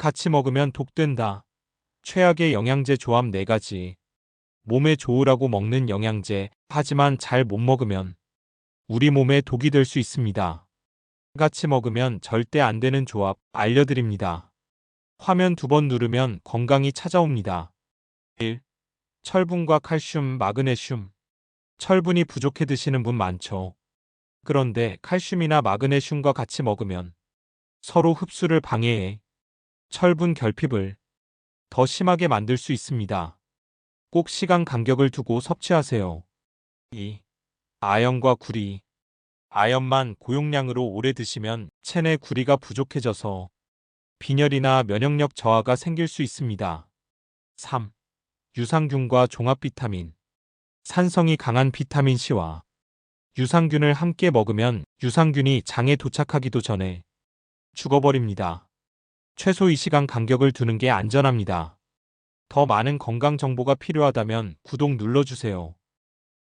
같이 먹으면 독된다. 최악의 영양제 조합 4가지. 몸에 좋으라고 먹는 영양제, 하지만 잘 못 먹으면 우리 몸에 독이 될 수 있습니다. 같이 먹으면 절대 안 되는 조합 알려드립니다. 화면 두 번 누르면 건강이 찾아옵니다. 1. 철분과 칼슘, 마그네슘. 철분이 부족해 드시는 분 많죠. 그런데 칼슘이나 마그네슘과 같이 먹으면 서로 흡수를 방해해 철분 결핍을 더 심하게 만들 수 있습니다. 꼭 시간 간격을 두고 섭취하세요. 2. 아연과 구리. 아연만 고용량으로 오래 드시면 체내 구리가 부족해져서 빈혈이나 면역력 저하가 생길 수 있습니다. 3. 유산균과 종합 비타민. 산성이 강한 비타민 C와 유산균을 함께 먹으면 유산균이 장에 도착하기도 전에 죽어버립니다. 최소 2시간 간격을 두는 게 안전합니다. 더 많은 건강 정보가 필요하다면 구독 눌러주세요.